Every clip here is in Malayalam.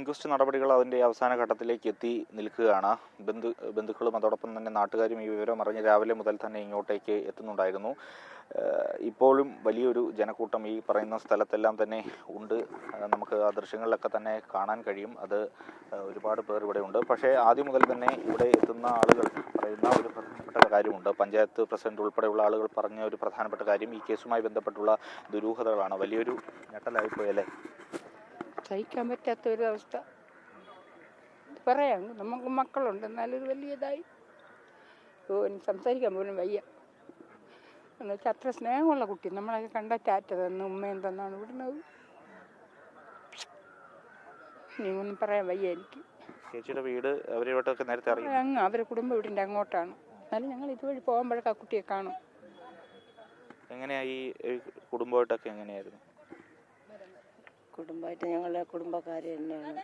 ഇൻക്വസ്റ്റ് നടപടികൾ അതിന്റെ അവസാന ഘട്ടത്തിലേക്ക് എത്തി നിൽക്കുകയാണ്. ബന്ധു ബന്ധുക്കളും അതോടൊപ്പം തന്നെ നാട്ടുകാരും ഈ വിവരം അറിഞ്ഞ് രാവിലെ മുതൽ തന്നെ ഇങ്ങോട്ടേക്ക് എത്തുന്നുണ്ടായിരുന്നു. ഇപ്പോഴും വലിയൊരു ജനക്കൂട്ടം ഈ പറയുന്ന സ്ഥലത്തെല്ലാം തന്നെ ഉണ്ട്. നമുക്ക് ആ ദൃശ്യങ്ങളിലൊക്കെ തന്നെ കാണാൻ കഴിയും. അത് ഒരുപാട് പേർ ഇവിടെ ഉണ്ട്. പക്ഷേ ആദ്യം മുതൽ തന്നെ ഇവിടെ എത്തുന്ന ആളുകൾ പറയുന്ന ഒരു പ്രധാനപ്പെട്ട കാര്യമുണ്ട്. പഞ്ചായത്ത് പ്രസിഡന്റ് ഉൾപ്പെടെയുള്ള ആളുകൾ പറഞ്ഞ ഒരു പ്രധാനപ്പെട്ട കാര്യം ഈ കേസുമായി ബന്ധപ്പെട്ടുള്ള ദുരൂഹതകളാണ്. വലിയൊരു ഞെട്ടലായിപ്പോയല്ലേ? സഹിക്കാൻ പറ്റാത്ത ഒരു അവസ്ഥ പറയാം. നമുക്ക് മക്കളുണ്ട്. എന്നാലും ഒരു വലിയ ഇതായി ഓ എനിക്ക് സംസാരിക്കാൻ പോലും വയ്യ. എന്ന് വെച്ചാൽ അത്ര സ്നേഹമുള്ള കുട്ടി. നമ്മളൊക്കെ കണ്ട ടാറ്റ തന്നു ഉമ്മയും തന്നാണ് വിടുന്നത്. നീ ഒന്നും പറയാൻ വയ്യ എനിക്ക്. ചേച്ചിയുടെ വീട് അവരോട്ടൊക്കെ നേരത്തെ അറിയാം അങ്ങ് അവരെ കുടുംബ വീടിന്റെ അങ്ങോട്ടാണ്. എന്നാലും ഞങ്ങൾ ഇതുവഴി പോകുമ്പോഴൊക്കെ ആ കുട്ടിയെ കാണും. എങ്ങനെയാ ഈ കുടുംബമായിട്ടൊക്കെ എങ്ങനെയായിരുന്നു? കുടുംബമായിട്ട് ഞങ്ങളുടെ കുടുംബക്കാർ തന്നെയാണ്.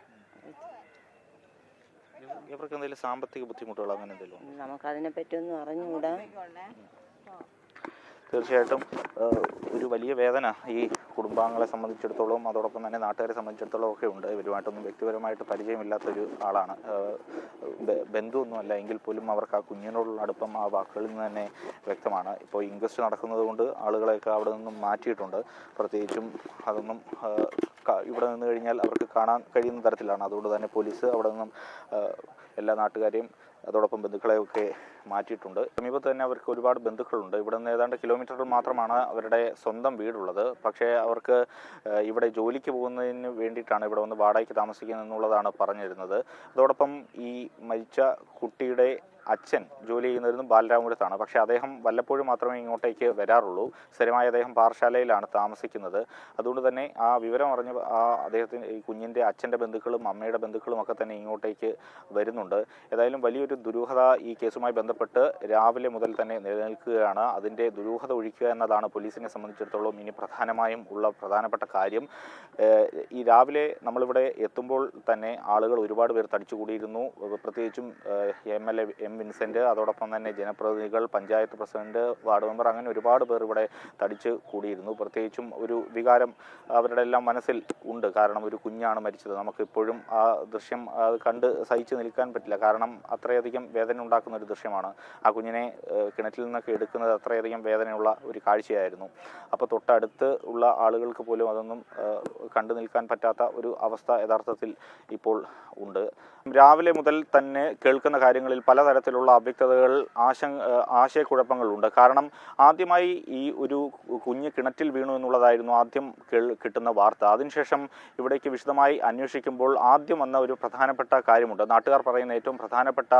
ഇവർക്ക് എന്തെങ്കിലും സാമ്പത്തിക ബുദ്ധിമുട്ടുകൾ അങ്ങനെ എന്തെങ്കിലും അതിനെ നമുക്കതിനെ പറ്റിയൊന്നും അറിഞ്ഞുകൂടാ. തീർച്ചയായിട്ടും ഒരു വലിയ വേദന ഈ കുടുംബാംഗങ്ങളെ സംബന്ധിച്ചിടത്തോളം അതോടൊപ്പം തന്നെ നാട്ടുകാരെ സംബന്ധിച്ചിടത്തോളം ഒക്കെ ഉണ്ട്. ഇവരുമായിട്ടൊന്നും വ്യക്തിപരമായിട്ട് പരിചയമില്ലാത്തൊരു ആളാണ്. ബന്ധുവൊന്നുമല്ല. എങ്കിൽ പോലും അവർക്ക് ആ കുഞ്ഞിനോടുള്ള അടുപ്പം ആ വാക്കുകളിൽ നിന്ന് തന്നെ വ്യക്തമാണ്. ഇപ്പോൾ ഇൻക്വസ്റ്റ് നടക്കുന്നത് കൊണ്ട് ആളുകളെയൊക്കെ അവിടെ നിന്നും മാറ്റിയിട്ടുണ്ട്. പ്രത്യേകിച്ചും അതൊന്നും ഇവിടെ നിന്ന് കഴിഞ്ഞാൽ അവർക്ക് കാണാൻ കഴിയുന്ന തരത്തിലാണ്. അതുകൊണ്ട് തന്നെ പോലീസ് അവിടെ നിന്നും എല്ലാ നാട്ടുകാരെയും അതോടൊപ്പം ബന്ധുക്കളെയൊക്കെ മാറ്റിയിട്ടുണ്ട്. സമീപത്ത് തന്നെ അവർക്ക് ഒരുപാട് ബന്ധുക്കളുണ്ട്. ഇവിടെ നിന്ന് ഏതാണ്ട് കിലോമീറ്ററുകൾ മാത്രമാണ് അവരുടെ സ്വന്തം വീടുള്ളത്. പക്ഷേ അവർക്ക് ഇവിടെ ജോലിക്ക് പോകുന്നതിന് വേണ്ടിയിട്ടാണ് ഇവിടെ വന്ന് വാടകയ്ക്ക് താമസിക്കുന്നത് എന്നുള്ളതാണ് പറഞ്ഞിരുന്നത്. അതോടൊപ്പം ഈ മരിച്ച കുട്ടിയുടെ അച്ഛൻ ജോലി ചെയ്യുന്നതിനും ബാലരാമപുരത്താണ്. പക്ഷേ അദ്ദേഹം വല്ലപ്പോഴും മാത്രമേ ഇങ്ങോട്ടേക്ക് വരാറുള്ളൂ. സ്ഥിരമായി അദ്ദേഹം പാറശാലയിലാണ് താമസിക്കുന്നത്. അതുകൊണ്ട് തന്നെ ആ വിവരം അറിഞ്ഞ ആ അദ്ദേഹത്തിന് ഈ കുഞ്ഞിന്റെ അച്ഛന്റെ ബന്ധുക്കളും അമ്മയുടെ ബന്ധുക്കളും ഒക്കെ തന്നെ ഇങ്ങോട്ടേക്ക് വരുന്നുണ്ട്. ഏതായാലും വലിയൊരു ദുരൂഹത ഈ കേസുമായി ബന്ധപ്പെട്ട് രാവിലെ മുതൽ തന്നെ നിലനിൽക്കുകയാണ്. അതിന്റെ ദുരൂഹത ഒഴിക്കുക എന്നതാണ് പോലീസിനെ സംബന്ധിച്ചിടത്തോളം ഇനി പ്രധാനമായും ഉള്ള പ്രധാനപ്പെട്ട കാര്യം. ഈ രാവിലെ നമ്മളിവിടെ എത്തുമ്പോൾ തന്നെ ആളുകൾ ഒരുപാട് പേർ തടിച്ചുകൂടിയിരുന്നു. പ്രത്യേകിച്ചും M L A M Vincent അതോടൊപ്പം തന്നെ ജനപ്രതിനിധികൾ പഞ്ചായത്ത് പ്രസിഡന്റ് വാർഡ് മെമ്പർ അങ്ങനെ ഒരുപാട് പേർ ഇവിടെ തടിച്ച് കൂടിയിരുന്നു. പ്രത്യേകിച്ചും ഒരു വികാരം അവരുടെ എല്ലാം മനസ്സിൽ ഉണ്ട്. കാരണം ഒരു കുഞ്ഞാണ് മരിച്ചത്. നമുക്കിപ്പോഴും ആ ദൃശ്യം കണ്ട് സഹിച്ചു നിൽക്കാൻ പറ്റില്ല. കാരണം അത്രയധികം വേദന ഉണ്ടാക്കുന്ന ഒരു ദൃശ്യമാണ്. ആ കുഞ്ഞിനെ കിണറ്റിൽ നിന്നൊക്കെ എടുക്കുന്നത് അത്രയധികം വേദനയുള്ള ഒരു കാഴ്ചയായിരുന്നു. അപ്പോൾ തൊട്ടടുത്ത് ഉള്ള ആളുകൾക്ക് പോലും അതൊന്നും കണ്ടു നിൽക്കാൻ പറ്റാത്ത ഒരു അവസ്ഥ യഥാർത്ഥത്തിൽ ഇപ്പോൾ ഉണ്ട്. രാവിലെ മുതൽ തന്നെ കേൾക്കുന്ന കാര്യങ്ങളിൽ പലതരത്തിലുള്ള അവ്യക്തതകൾ ആശ ആശയക്കുഴപ്പങ്ങളുണ്ട്. കാരണം ആദ്യമായി ഈ ഒരു കുഞ്ഞ് കിണറ്റിൽ വീണു എന്നുള്ളതായിരുന്നു ആദ്യം കേൾ കിട്ടുന്ന വാർത്ത. അതിനുശേഷം ഇവിടേക്ക് വിശദമായി അന്വേഷിക്കുമ്പോൾ ആദ്യം വന്ന ഒരു പ്രധാനപ്പെട്ട കാര്യമുണ്ട്. നാട്ടുകാർ പറയുന്ന ഏറ്റവും പ്രധാനപ്പെട്ട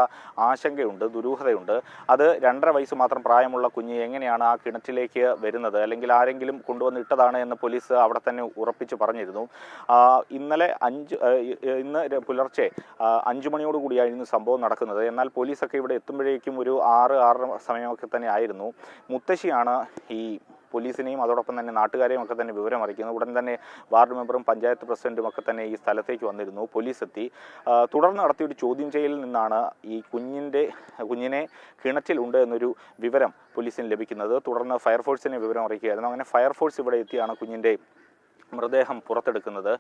ആശങ്കയുണ്ട് ദുരൂഹതയുണ്ട് അത് രണ്ടര വയസ്സ് മാത്രം പ്രായമുള്ള കുഞ്ഞ് എങ്ങനെയാണ് ആ കിണറ്റിലേക്ക് വരുന്നത്? അല്ലെങ്കിൽ ആരെങ്കിലും കൊണ്ടുവന്ന് ഇട്ടതാണ് എന്ന് പോലീസ് അവിടെ തന്നെ ഉറപ്പിച്ച് പറഞ്ഞിരുന്നു. ഇന്നലെ അഞ്ച് ഇന്ന് പുലർച്ചെ അഞ്ചു മണിയോട് കൂടിയായിരുന്നു സംഭവം നടക്കുന്നത്. എന്നാൽ പോലീസൊക്കെ ഇവിടെ എത്തുമ്പോഴേക്കും ഒരു ആറ് ആറര സമയമൊക്കെ തന്നെ ആയിരുന്നു. മുത്തശ്ശിയാണ് ഈ പോലീസിനെയും അതോടൊപ്പം തന്നെ നാട്ടുകാരെയും ഒക്കെ തന്നെ വിവരം അറിയിക്കുന്നു. ഉടൻ തന്നെ വാർഡ് മെമ്പറും പഞ്ചായത്ത് പ്രസിഡന്റും ഒക്കെ തന്നെ ഈ സ്ഥലത്തേക്ക് വന്നിരുന്നു. പോലീസ് എത്തി. തുടർന്ന് നടത്തിയ ഒരു ചോദ്യം ചെയ്യലിൽ നിന്നാണ് ഈ കുഞ്ഞിന്റെ കുഞ്ഞിനെ കിണറ്റിലുണ്ട് എന്നൊരു വിവരം പോലീസിന് ലഭിക്കുന്നത്. തുടർന്ന് ഫയർഫോഴ്സിനെ വിവരം അറിയിക്കുകയായിരുന്നു. അങ്ങനെ ഫയർഫോഴ്സ് ഇവിടെ എത്തിയാണ് കുഞ്ഞിന്റെ മൃതദേഹം പുറത്തെടുക്കുന്നത്.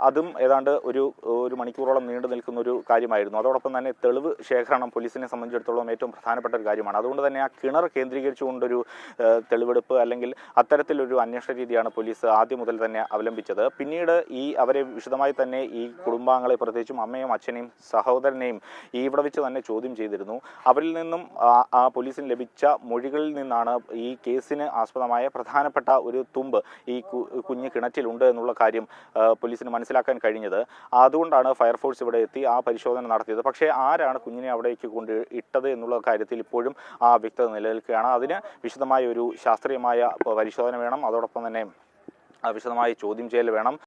അതും ഏതാണ്ട് ഒരു ഒരു മണിക്കൂറോളം നീണ്ടു നിൽക്കുന്ന ഒരു കാര്യമായിരുന്നു. അതോടൊപ്പം തന്നെ തെളിവ് ശേഖരണം പോലീസിനെ സംബന്ധിച്ചിടത്തോളം ഏറ്റവും പ്രധാനപ്പെട്ട ഒരു കാര്യമാണ്. അതുകൊണ്ട് തന്നെ ആ കിണർ കേന്ദ്രീകരിച്ചുകൊണ്ടൊരു തെളിവെടുപ്പ് അല്ലെങ്കിൽ അത്തരത്തിലൊരു അന്വേഷണ രീതിയാണ് പോലീസ് ആദ്യം മുതൽ തന്നെ അവലംബിച്ചത്. പിന്നീട് ഈ അവരെ വിശദമായി തന്നെ ഈ കുടുംബാംഗങ്ങളെ പ്രത്യേകിച്ചും അമ്മയും അച്ഛനെയും സഹോദരനെയും ഇവിടെ വെച്ച് തന്നെ ചോദ്യം ചെയ്തിരുന്നു. അവരിൽ നിന്നും ആ- പോലീസിന് ലഭിച്ച മൊഴികളിൽ നിന്നാണ് ഈ കേസിന് ആസ്പദമായ പ്രധാനപ്പെട്ട ഒരു തുമ്പ് ഈ കുഞ്ഞ് കുഞ്ഞ് കിണറ്റിലുണ്ട് എന്നുള്ള കാര്യം പോലീസിന് മനസ്സിലാക്കാൻ കഴിഞ്ഞത്. അതുകൊണ്ടാണ് ഫയർഫോഴ്സ് ഇവിടെ എത്തി ആ പരിശോധന നടത്തിയത്. പക്ഷേ ആരാണ് കുഞ്ഞിനെ അവിടേക്ക് കൊണ്ട് ഇട്ടത് എന്നുള്ള കാര്യത്തിൽ ഇപ്പോഴും ആ വ്യക്തത നിലനിൽക്കുകയാണ്. അതിന് വിശദമായ ഒരു ശാസ്ത്രീയമായ പരിശോധന വേണം. അതോടൊപ്പം തന്നെ വിശദമായ ചോദ്യം ചെയ്യൽ വേണം.